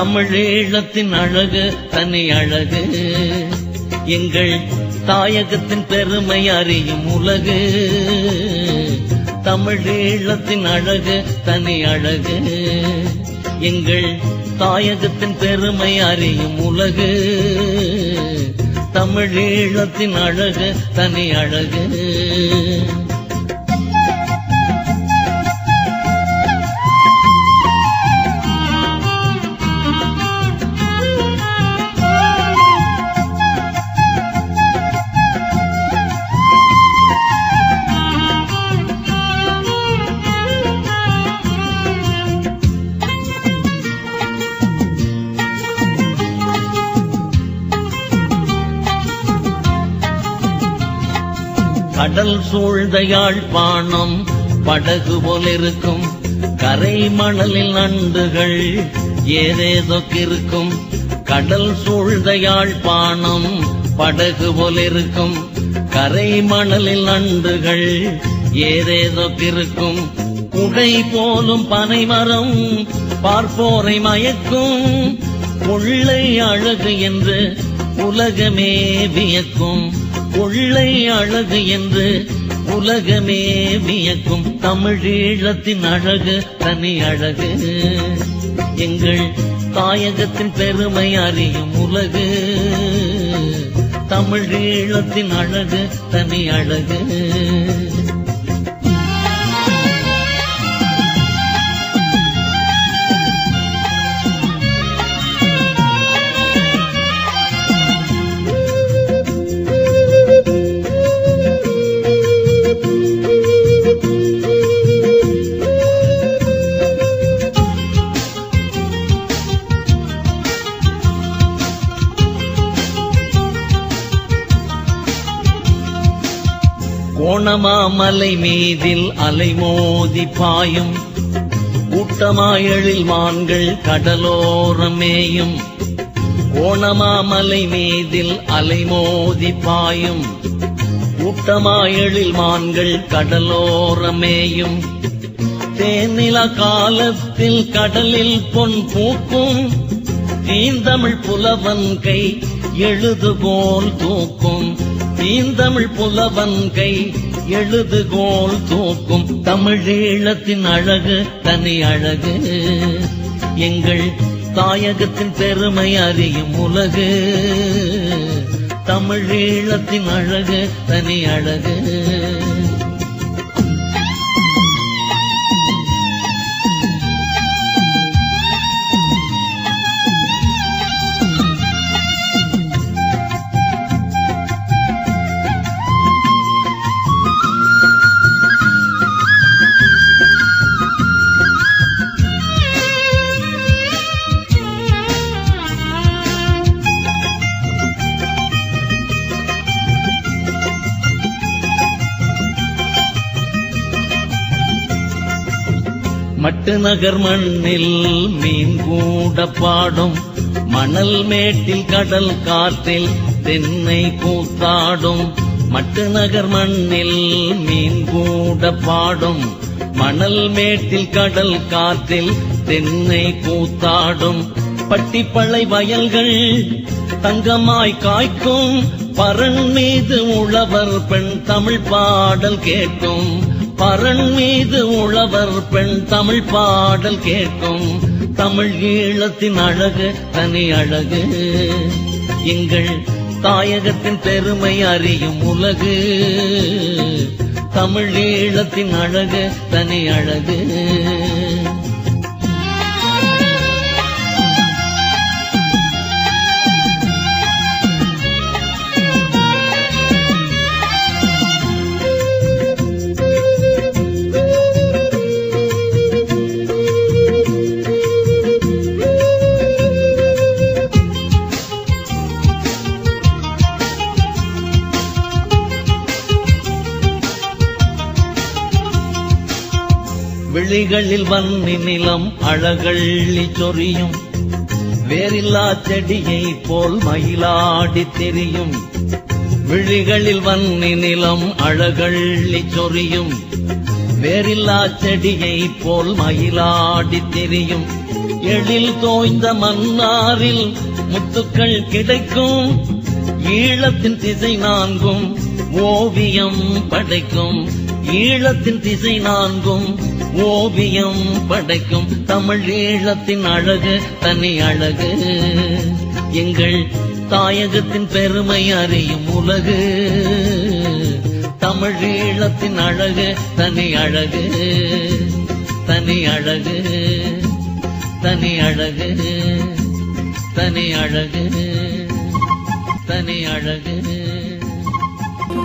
தமிழீழத்தின் அழகு தனி அழகு. எங்கள் தாயகத்தின் பெருமை அறியும் உலகு. தமிழீழத்தின் அழகு தனி அழகு. எங்கள் தாயகத்தின் பெருமை அறியும் உலகு. தமிழீழத்தின் அழகு தனி அழகு. கடல் சூழ்ந்த யாழ்ப்பாணம் படகு போலிருக்கும். கரை மணலில் நண்டுகள் ஏதேதோ இருக்கும். கடல் சூழ்ந்த யாழ்ப்பாணம் படகு போலிருக்கும். கரை மணலில் நண்டுகள் ஏதேதோ இருக்கும். போலும் போலும் பனைமரம் பார்ப்போரை மயக்கும். உள்ளை அழகு என்று உலகமே வியக்கும். கொள்ளை அழகு என்று உலகமே வியக்கும் தமிழீழத்தின் அழகு தனி அழகு. எங்கள் தாயகத்தின் பெருமை அறியும் உலகு. தமிழீழத்தின் அழகு தனி அழகு. கோணமாமலை மீதில் அலைமோதி பாயும். கூட்டமாயழில் மான்கள் கடலோரமேயும் கோணமாமலை மீதில் அலைமோதி பாயும். கூட்டமாயழில் மான்கள் கடலோரமேயும் தேனிலா காலத்தில் கடலில் பொன் பூக்கும். தீந்தமிழ் புலவன் கை எழுதுகோல் தூக்கும். தீந்தமிழ் புலவன் கை எழுதுகோல் தூக்கும் தமிழீழத்தின் அழகு தனி அழகு. எங்கள் தாயகத்தின் பெருமை அறியும் உலகு. தமிழீழத்தின் அழகு தனி அழகு. பட்டு நகர் மண்ணில் மீன் கூட பாடும். மணல் மேட்டில் கடல் காற்றில் தென்னை கூத்தாடும் மட்டு நகர் மண்ணில் மீன் கூட பாடும். மணல் மேட்டில் கடல் காற்றில் தென்னை கூத்தாடும் பட்டிப்பளை வயல்கள் தங்கமாய் காய்க்கும். பரன் மீது உழவர் பெண் தமிழ் பாடல் கேட்கும் பரண் மீது உழவர் பெண் தமிழ் பாடல் கேட்கும். தமிழ் ஈழத்தின் அழகு தனி அழகு. எங்கள் தாயகத்தின் பெருமை அறியும் உலகு. தமிழ் ஈழத்தின் அழகு தனி அழகு. விழிகளில் வன்னி நிலம் அழகள்ளி சொரியும். வேறில்லா செடியை போல் மயிலாடி தெரியும். விழிகளில் வன்னி நிலம் அழகள்ளி சொரியும். வேறில்லா செடியை போல் மயிலாடி தெரியும். எழில் தோய்ந்த மன்னாரில் முத்துக்கள் கிடைக்கும். ஈழத்தின் திசை நான்கும் ஓவியம் படைக்கும். ஈழத்தின் திசை நான்கும் ஓவியம் படைக்கும் தமிழ் ஈழத்தின் அழகு தனி அழகு. எங்கள் தாயகத்தின் பெருமை அறியும் உலகு. தமிழ் ஈழத்தின் அழகு தனி அழகு. தனி அழகு தனி அழகு. தனி அழகு தனி அழகு.